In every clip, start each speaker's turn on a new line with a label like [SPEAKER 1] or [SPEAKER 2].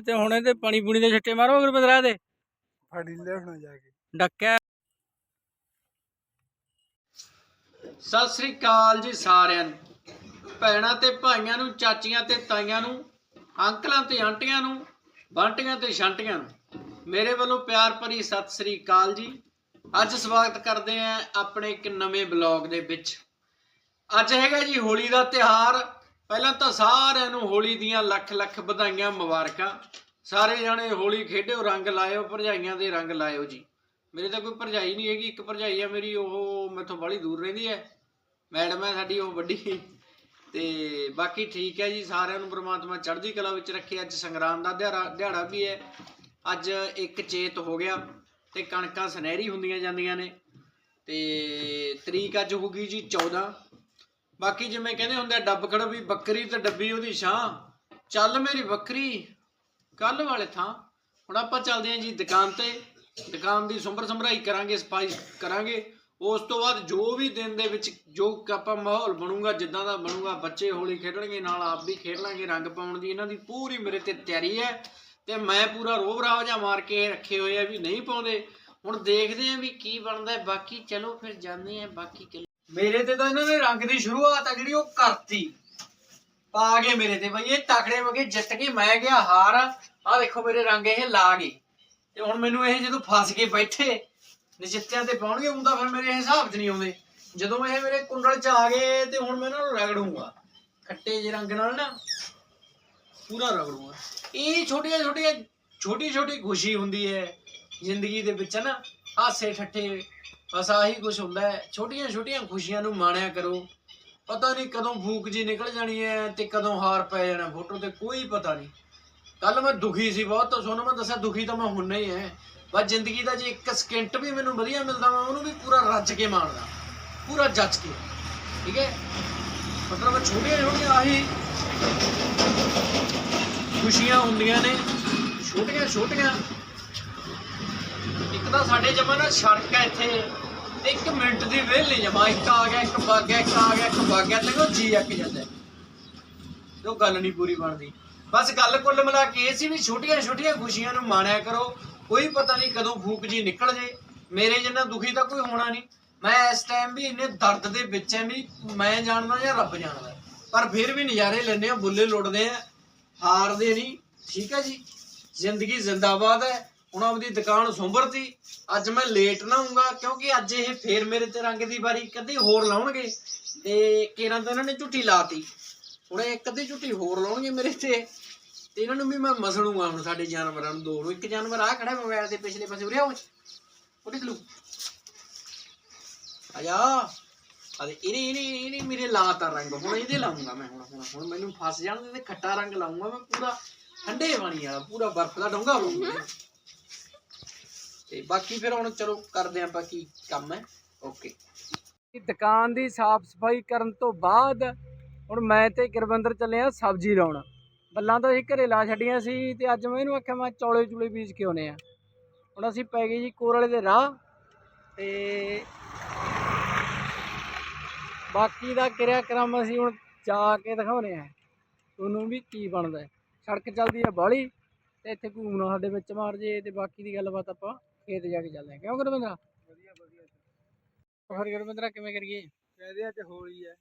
[SPEAKER 1] ਤੇ ਹੁਣ ਇਹਦੇ ਪਾਣੀ ਪੂਣੀ ਦੇ ਛੱਟੇ ਮਾਰੋ ਅਗਰ ਬਦਰਾ ਦੇ।
[SPEAKER 2] ਫੜੀ ਲਿਆਉਣਾ ਜਾ ਕੇ।
[SPEAKER 1] ਡੱਕਿਆ।
[SPEAKER 3] ਸਤਿ ਸ੍ਰੀ ਅਕਾਲ ਜੀ ਸਾਰਿਆਂ ਨੂੰ। ਭੈਣਾਂ ਤੇ ਭਾਈਆਂ ਨੂੰ ਚਾਚੀਆਂ ਤੇ ਤਾਈਆਂ ਨੂੰ ਅੰਕਲਾਂ ਤੇ ਆਂਟੀਆਂ ਨੂੰ ਬਾਂਟੀਆਂ ਤੇ ਛਾਂਟੀਆਂ ਨੂੰ ਮੇਰੇ ਵੱਲੋਂ ਪਿਆਰ ਭਰੀ ਸਤਿ ਸ੍ਰੀ ਅਕਾਲ ਜੀ। ਅੱਜ ਸਵਾਗਤ ਕਰਦੇ ਆਂ ਆਪਣੇ ਇੱਕ ਨਵੇਂ ਬਲੌਗ ਦੇ ਵਿੱਚ। ਅੱਜ ਹੈਗਾ ਜੀ ਹੋਲੀ ਦਾ ਤਿਹਾਰ ਪਹਿਲਾਂ ਤਾਂ ਸਾਰਿਆਂ ਨੂੰ ਹੋਲੀ ਦੀਆਂ ਲੱਖ ਲੱਖ ਵਧਾਈਆਂ ਮੁਬਾਰਕਾਂ। ਸਾਰੇ ਜਾਣੇ ਹੋਲੀ ਖੇਡਿਓ, ਰੰਗ ਲਾਇਓ, ਭਰਜਾਈਆਂ ਦੇ ਰੰਗ ਲਾਇਓ ਜੀ। ਮੇਰੇ ਤਾਂ ਕੋਈ ਭਰਜਾਈ ਨਹੀਂ ਹੈਗੀ, ਇੱਕ ਭਰਜਾਈ ਆ ਮੇਰੀ, ਉਹ ਮੈਥੋਂ ਬੜੀ ਦੂਰ ਰਹਿੰਦੀ ਹੈ। ਮੈਡਮ ਹੈ ਸਾਡੀ, ਉਹ ਵੱਡੀ। ਤੇ ਬਾਕੀ ਠੀਕ ਹੈ ਜੀ, ਸਾਰਿਆਂ ਨੂੰ ਪ੍ਰਮਾਤਮਾ ਚੜ੍ਹਦੀ ਕਲਾ ਵਿੱਚ ਰੱਖੇ। ਅੱਜ ਸੰਗਰਾਮ ਦਾ ਦਿਹਾੜਾ ਦਿਹਾੜਾ ਵੀ ਹੈ। ਅੱਜ ਇੱਕ ਚੇਤ ਹੋ ਗਿਆ ਤੇ ਕਣਕਾਂ ਸੁਨਹਿਰੀ ਹੁੰਦੀਆਂ ਜਾਂਦੀਆਂ ਨੇ। ਤੇ ਤਰੀਕ ਅੱਜ ਹੋ ਗਈ ਜੀ 14 ਬਾਕੀ ਜਿਵੇਂ ਕਹਿੰਦੇ ਹੁੰਦੇ ਆ, ਡੱਬ ਖੜ ਵੀ ਬੱਕਰੀ ਤੇ ਡੱਬੀ ਉਹਦੀ ਛਾਂ। ਚੱਲ ਮੇਰੀ ਬੱਕਰੀ ਕੱਲ ਵਾਲੇ ਥਾਂ। ਹੁਣ ਆਪਾਂ ਚੱਲਦੇ ਹਾਂ ਜੀ ਦੁਕਾਨ ਤੇ। ਦੁਕਾਨ ਦੀ ਸੁੰਬਰ ਸੰਭਰਾਈ ਕਰਾਂਗੇ ਸਫ਼ਾਈ ਕਰਾਂਗੇ। ਉਸ ਤੋਂ ਬਾਅਦ ਜੋ ਵੀ ਦਿਨ ਦੇ ਵਿੱਚ ਜੋ ਆਪਾਂ ਮਾਹੌਲ ਬਣੂਗਾ ਜਿੱਦਾਂ ਦਾ ਬਣੂਗਾ ਬੱਚੇ ਹੋਲੀ ਖੇਡਣਗੇ ਨਾਲ ਆਪ ਵੀ ਖੇਡ ਲਾਂਗੇ। ਰੰਗ ਪਾਉਣ ਦੀ ਇਹਨਾਂ ਦੀ ਪੂਰੀ ਮੇਰੇ ਤੇ ਤਿਆਰੀ ਹੈ। ਤੇ ਮੈਂ ਪੂਰਾ ਰੋਬ ਜਾਂ ਮਾਰ ਕੇ ਰੱਖੇ ਹੋਏ ਆ ਵੀ ਨਹੀਂ ਪਾਉਂਦੇ। ਹੁਣ ਦੇਖਦੇ ਆਂ ਵੀ ਕੀ ਬਣਦਾ ਬਾਕੀ ਚਲੋ ਫਿਰ ਜਾਂਦੇ ਆਂ ਬਾਕੀ ਮੇਰੇ ਤੇ ਤਾਂ ਇਹਨਾਂ ਨੇ ਰੰਗ ਦੀ ਸ਼ੁਰੂਆਤ ਆ ਜਿਹੜੀ ਉਹ ਕਰਤੀ। ਪਾ ਗਏ ਮੇਰੇ ਤੇ ਬਈ, ਇਹ ਤਕੜੇ ਵਗੇ ਜਿੱਤ ਕੇ ਮੈਂ ਗਿਆ ਹਾਰ। ਆ ਦੇਖੋ ਮੇਰੇ ਰੰਗ ਇਹ ਲਾ ਗਏ। ਤੇ ਹੁਣ ਮੈਨੂੰ ਇਹ ਜਦੋਂ ਫਸ ਕੇ ਬੈਠੇ ਨਚਿੱਤਿਆਂ ਤੇ ਪਾਉਣਗੇ ਹੁੰਦਾ ਫਿਰ ਮੇਰੇ ਹਿਸਾਬ 'ਚ ਨਹੀਂ ਆਉਂਦੇ। ਜਦੋਂ ਇਹ ਮੇਰੇ ਕੁੰਡਲ 'ਚ ਆ ਗਏ ਤੇ ਹੁਣ ਮੈਂ ਇਹਨਾਂ ਨੂੰ ਰਗੜੂੰਗਾ। ਖੱਟੇ ਜਿਹੇ ਰੰਗ ਨਾਲ ਨਾ, ਪੂਰਾ ਰਗੜੂੰਗਾ। ਇਹ ਛੋਟੀਆਂ ਛੋਟੀਆਂ, ਛੋਟੀ ਛੋਟੀ ਖੁਸ਼ੀ ਹੁੰਦੀ ਹੈ ਜ਼ਿੰਦਗੀ ਦੇ ਵਿੱਚ ਨਾ, ਹਾਸੇ ਠੱਠੇ ਬਸ ਆਹੀ ਕੁਝ ਹੁੰਦਾ ਹੈ। ਛੋਟੀਆਂ ਛੋਟੀਆਂ ਖੁਸ਼ੀਆਂ ਨੂੰ ਮਾਣਿਆ ਕਰੋ। ਪਤਾ ਨਹੀਂ ਕਦੋਂ ਫੂਕ ਜੀ ਨਿਕਲ ਜਾਣੀ ਹੈ ਤੇ ਕਦੋਂ ਹਾਰ ਪੈ ਜਾਣਾ ਫੋਟੋ ਤੇ, ਕੋਈ ਪਤਾ ਨਹੀਂ। ਕੱਲ ਮੈਂ ਦੁਖੀ ਸੀ ਬਹੁਤ, ਤਾਂ ਸੋਨੂੰ ਮੈਂ ਦੱਸਿਆ ਦੁਖੀ ਤਾਂ ਮੈਂ ਹੁੰਨਾ ਹੀ ਹੈ। ਬਸ ਜ਼ਿੰਦਗੀ ਦਾ ਜੇ ਇੱਕ ਸਕਿੰਟ ਵੀ ਮੈਨੂੰ ਵਧੀਆ ਮਿਲਦਾ ਮੈਂ ਉਹਨੂੰ ਵੀ ਪੂਰਾ ਰੱਜ ਕੇ ਮਾਣਦਾ। ਪੂਰਾ ਜੱਜ ਕੇ। ਠੀਕ ਹੈ? ਮਤਲਬ ਛੋਟੀਆਂ ਛੋਟੀਆਂ ਆਹੀ ਖੁਸ਼ੀਆਂ ਹੁੰਦੀਆਂ ਨੇ। ਛੋਟੀਆਂ ਛੋਟੀਆਂ। ਇੱਕ ਤਾਂ ਸਾਡੇ ਜਮਾਨਾ ਸੜਕ ਹੈ ਇੱਥੇ। ਇੱਕ ਮਿੰਟ ਦੀ ਵੇਲ ਨਹੀਂ ਜਮਾ ਇੱਕ ਆ ਗਿਆ, ਇੱਕ ਵਗ ਗਿਆ, ਇੱਕ ਆ ਗਿਆ, ਇੱਕ ਵਗ ਗਿਆ ਤੇ ਉਹ ਜੀ ਅੱਕ ਜਾਂਦਾ ਹੈ। ਗੱਲ ਨਹੀਂ ਪੂਰੀ ਬਣਦੀ। ਬਸ ਗੱਲ ਕੁੱਲ ਮਿਲਾ ਕੇ ਇਹ ਸੀ ਵੀ ਛੋਟੀਆਂ ਛੋਟੀਆਂ ਖੁਸ਼ੀਆਂ ਨੂੰ ਮਾਣਿਆ ਕਰੋ। ਕੋਈ ਪਤਾ ਨਹੀਂ ਕਦੋਂ ਫੂਕ ਜੀ ਨਿਕਲ ਜੇ। ਮੇਰੇ ਜਿੰਨਾ ਦੁਖੀ ਤਾਂ ਕੋਈ ਹੋਣਾ ਨਹੀਂ। ਮੈਂ ਇਸ ਟਾਈਮ ਵੀ ਇੰਨੇ ਦਰਦ ਦੇ ਵਿੱਚ ਐ ਵੀ ਮੈਂ ਜਾਣਦਾ ਜਾਂ ਰੱਬ ਜਾਣਦਾ ਪਰ ਫਿਰ ਵੀ ਨਜ਼ਾਰੇ ਲੈਂਦੇ ਆ ਬੁੱਲੇ ਲੁੱਟਦੇ ਆ ਹਾਰਦੇ ਨਹੀਂ। ਠੀਕ ਹੈ ਜੀ। ਜ਼ਿੰਦਗੀ ਜ਼ਿੰਦਾਬਾਦ ਹੈ। ਹੁਣ ਆਪਦੀ ਦੁਕਾਨ ਸੁੰਬਰਤੀ ਅੱਜ ਮੈਂ ਲੇਟ ਨਾ ਹੋਊਂਗਾ ਕਿਉਂਕਿ ਅੱਜ ਇਹ ਫੇਰ ਮੇਰੇ ਤੇ ਰੰਗ ਦੀ ਵਾਰੀ ਕਦੇ ਹੋਰ ਲਾਉਣਗੇ ਤੇ ਕੇਰਾਂ ਤਾਂ ਇਹਨਾਂ ਨੇ ਝੁੱਟੀ ਲਾਤੀ? ਹੁਣ ਇਹ ਇੱਕ ਝੁੱਟੀ ਹੋਰ ਲਾਉਣਗੇ ਮੇਰੇ ਤੇ ਤੇ ਇਹਨਾਂ ਨੂੰ ਵੀ ਮੈਂ ਮਸਲੂਗਾ ਹੁਣ ਸਾਡੇ ਜਾਨਵਰਾਂ ਨੂੰ ਦੋ ਨੂੰ। ਇੱਕ ਜਾਨਵਰ ਆ ਖੜਾ ਮੋਬਾਈਲ ਦੇ ਪਿਛਲੇ ਪਾਸੇ ਉਰੇ ਆਓ ਉਹਦੇ ਚਲੂ ਆਇਆ ਅਰੇ, ਇਹਨੇ ਇਹਨੇ ਇਹਨੇ ਮੇਰੇ ਲਾਤਾ ਰੰਗ। ਹੁਣ ਇਹਦੇ ਲਾਉਂਗਾ ਮੈਂ ਹੁਣ ਹੁਣ ਹੁਣ ਮੈਨੂੰ ਫਸ ਜਾਣ ਦੇ ਤੇ ਖੱਟਾ ਰੰਗ ਲਾਉਂਗਾ ਮੈਂ ਪੂਰਾ। ਠੰਡੇ ਪਾਣੀ ਵਾਲਾ, ਪੂਰਾ ਬਰਫ਼ ਦਾ ਡੋਂਗਾ ਲਾਉਂਗਾ ਤੇ ਬਾਕੀ ਫਿਰ ਹੁਣ ਚਲੋ ਕਰਦੇ ਆਂ ਬਾਕੀ ਕੰਮ ਹੈ। ਓਕੇ
[SPEAKER 1] ਦੁਕਾਨ ਦੀ ਸਾਫ਼ ਸਫ਼ਾਈ ਕਰਨ ਤੋਂ ਬਾਅਦ ਹੁਣ ਮੈਂ ਤੇ ਗੁਰਵਿੰਦਰ ਚੱਲੇ ਆ ਸਬਜ਼ੀ ਲਾਉਣ। ਬੱਲਾਂ ਤਾਂ ਅਸੀਂ ਘਰੇ ਲਾ ਛੱਡੀਆਂ ਸੀ ਤੇ ਅੱਜ ਮੈਂ ਇਹਨੂੰ ਆਖਿਆ ਮੈਂ ਚੌਲੇ ਚੂਲੇ ਬੀਜ ਕੇ ਆਉਨੇ ਆ। ਹੁਣ ਅਸੀਂ ਪੈ ਗਏ ਜੀ ਕੋਰਲੇ ਦੇ ਰਾਹ ਤੇ ਬਾਕੀ ਦਾ ਕਿਰਿਆ ਕਰਮ ਅਸੀਂ ਹੁਣ ਜਾ ਕੇ ਦਿਖਾਉਨੇ ਆ। ਤੁਹਾਨੂੰ ਵੀ ਕੀ ਬਣਦਾ ਸੜਕ ਚੱਲਦੀ ਆ ਬਾਹਲੀ ਤੇ ਇੱਥੇ ਘੂਮਣਾ ਸਾਡੇ ਵਿੱਚ ਮਾਰ ਜੇ ਤੇ ਬਾਕੀ ਦੀ ਗੱਲਬਾਤ ਆਪਾਂ ਖੇਤ ਜਾ ਕੇ ਚੱਲਦੇ ਆ ਕਿਉਂ ਗੁਰਵਿੰਦਰਾ?
[SPEAKER 2] ਵਧੀਆ ਵਧੀਆ
[SPEAKER 1] ਫਿਰ ਗੁਰਵਿੰਦਰਾ ਕਿਵੇਂ ਕਰੀਏ?
[SPEAKER 2] ਕਹਦੇ ਅੱਜ ਹੋਲੀ ਹੈ।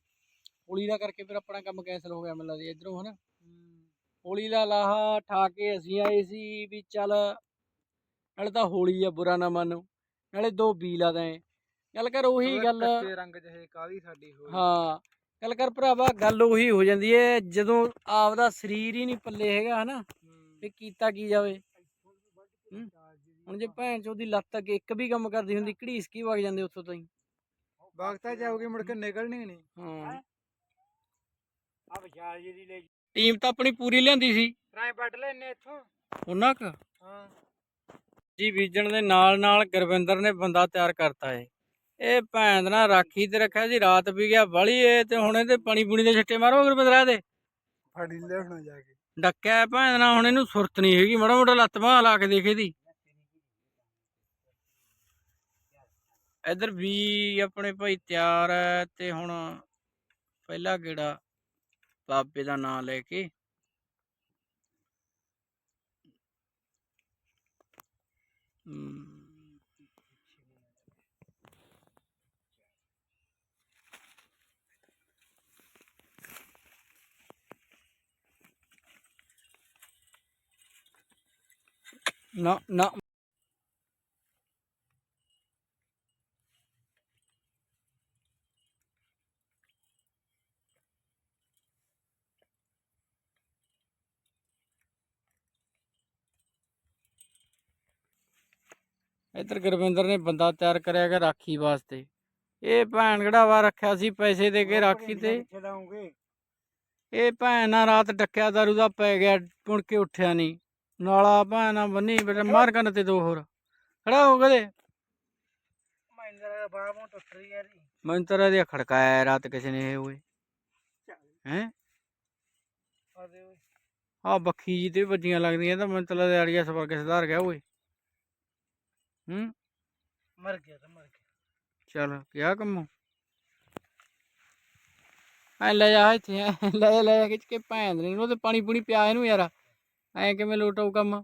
[SPEAKER 1] ਹੋਲੀ ਦਾ ਕਰਕੇ ਫਿਰ ਆਪਣਾ ਕੰਮ ਕੈਂਸਲ ਹੋ ਗਿਆ ਮੈਨੂੰ ਲੱਗਦਾ ਇਧਰੋਂ ਹਨਾ। ਹੋਲੀ ਦਾ ਲਾਹਾ ਠਾ ਕੇ ਅਸੀਂ ਆਏ ਸੀ ਵੀ ਚੱਲ ਨਾਲੇ ਤਾਂ ਹੋਲੀ ਆ ਬੁਰਾ ਨਾ ਮੰਨੋ। ਨਾਲੇ ਦੋ ਬੀ ਲਾ ਦੇ ਗੱਲ ਕਰ ਉਹੀ ਗੱਲ।
[SPEAKER 2] ਕੱਚੇ ਰੰਗ ਜਿਹੇ ਕਾਲੀ ਸਾਡੀ ਹੋਲੀ?
[SPEAKER 1] ਹਾਂ ਗੱਲ ਕਰ ਭਰਾਵਾ ਗੱਲ ਉਹੀ ਹੋ ਜਾਂਦੀ ਏ ਜਦੋਂ ਆਪਦਾ ਸਰੀਰ ਹੀ ਨਹੀਂ ਪੱਲੇ ਹੈਗਾ ਹਨਾ ਤੇ ਕੀਤਾ ਕੀ ਜਾਵੇ? ਹੁਣ ਜੇ ਭੈਣ ਚੋਦੀ ਲੱਤ ਅੱਗੇ ਇੱਕ ਵੀ ਕੰਮ ਕਰਦੀ ਹੁੰਦੀ ਘੜੀਸ ਕੀ ਵਗ ਜਾਂਦੇ ਉੱਥੋਂ ਤਾਈਂ?
[SPEAKER 2] ਵਕਤਾ ਜਾਊਗੀ ਮੁੜ ਕੇ ਨਿਕਲਣੀ ਨਹੀਂ।
[SPEAKER 1] ਹਾਂ।
[SPEAKER 2] ਆ ਵਿਚਾਰ ਜੀ ਦੀ ਲੈ
[SPEAKER 1] ਟੀਮ ਤਾਂ ਆਪਣੀ ਪੂਰੀ ਲਿਆਂਦੀ ਸੀ।
[SPEAKER 2] ਰਾਏ ਵੱਢ ਲੈਨੇ ਇੱਥੋਂ।
[SPEAKER 1] ਉਹਨਾਂ ਕ?
[SPEAKER 2] ਹਾਂ।
[SPEAKER 1] ਜੀ ਬੀਜਣ ਦੇ ਨਾਲ ਨਾਲ ਗੁਰਵਿੰਦਰ ਨੇ ਬੰਦਾ ਤਿਆਰ ਕਰਤਾ ਏ। ਇਹ ਭੈਣ ਨਾ ਰਾਖੀ ਤੇ ਰੱਖਿਆ ਸੀ ਰਾਤ ਵੀ ਗਿਆ ਬਲੀ ਏ ਤੇ ਹੁਣ ਇਹਦੇ ਪਾਣੀ ਪੂਣੀ ਦੇ ਛੱਟੇ ਮਾਰੋ ਗੁਰਵਿੰਦਰਾ ਦੇ
[SPEAKER 2] ਫੜੀ ਲਿਆਉਣਾ ਜਾ ਕੇ।
[SPEAKER 1] ਡੱਕਿਆ ਭੈਣ ਨਾ ਹੁਣ ਇਹਨੂੰ ਸੁਰਤ ਨਹੀਂ ਹੈਗੀ ਮਾੜਾ ਮੋਟਾ ਲੱਤ ਬਾਹ ਲਾ ਕੇ ਦੇਖ ਇਹਦੀ। ਇਧਰ ਵੀ ਆਪਣੇ ਭਾਈ ਤਿਆਰ ਹੈ ਤੇ ਹੁਣ ਪਹਿਲਾ ਕਿਹੜਾ ਬਾਬੇ ਦਾ ਨਾਮ ਲੈ ਕੇ
[SPEAKER 3] ਨਾ ਨਾ। ਇੱਧਰ ਗੁਰਵਿੰਦਰ ਨੇ ਬੰਦਾ ਤਿਆਰ ਕਰਿਆ ਗਿਆ ਰਾਖੀ ਵਾਸਤੇ। ਇਹ ਭੈਣ ਕਿਹੜਾ ਵਾ ਰੱਖਿਆ ਸੀ ਪੈਸੇ ਦੇ ਕੇ ਰਾਖੀ ਤੇ? ਇਹ ਭੈਣ ਨਾਲ ਰਾਤ ਡੱਕਿਆ ਦਾਰੂ ਦਾ ਪੈ ਗਿਆ ਮੁੜ ਕੇ ਉੱਠਿਆ ਨਹੀਂ। ਨਾਲਾ ਭੈਣ ਨਾਲ ਬੰਨੀ ਬੇਟਾ ਮਾਰ ਕੰਨ ਤੇ ਦੋ ਹੋਰ। ਖੜਾ ਹੋ ਗਏ ਮੈਨੂੰ ਇਹਦੇ ਖੜਕਾਇਆ ਰਾਤ ਕਿਸੇ ਨੇ ਇਹ ਹੋਏ ਹੈ? ਆ ਬੱਖੀ ਜੀ ਤੇ ਵੱਜੀਆਂ ਲੱਗਦੀਆਂ ਤਾਂ ਮੈਨੂੰ ਤਾਂ ਲੱਗਦਾ ਆੜੀਆ ਸਵਰਗ ਸੁਧਾਰ ਗਿਆ ਓਏ। ਹੂੰ?
[SPEAKER 2] ਮਰ ਗਿਆ ਤਾਂ ਮਰ ਗਿਆ।
[SPEAKER 3] ਚਲ ਕਿਆ ਕੰਮ? ਐ ਲੈ ਜਾ ਇੱਥੇ ਐਂ ਲੈ ਲੈ ਖਿੱਚ ਕੇ ਭੈਣ ਦੇ ਨੂੰ ਤੇ ਪਾਣੀ ਪੂਣੀ ਪਿਆ ਇਹਨੂੰ ਯਾਰ। ਐ ਕਿਵੇਂ ਲੋਟਾਉ ਕੰਮ?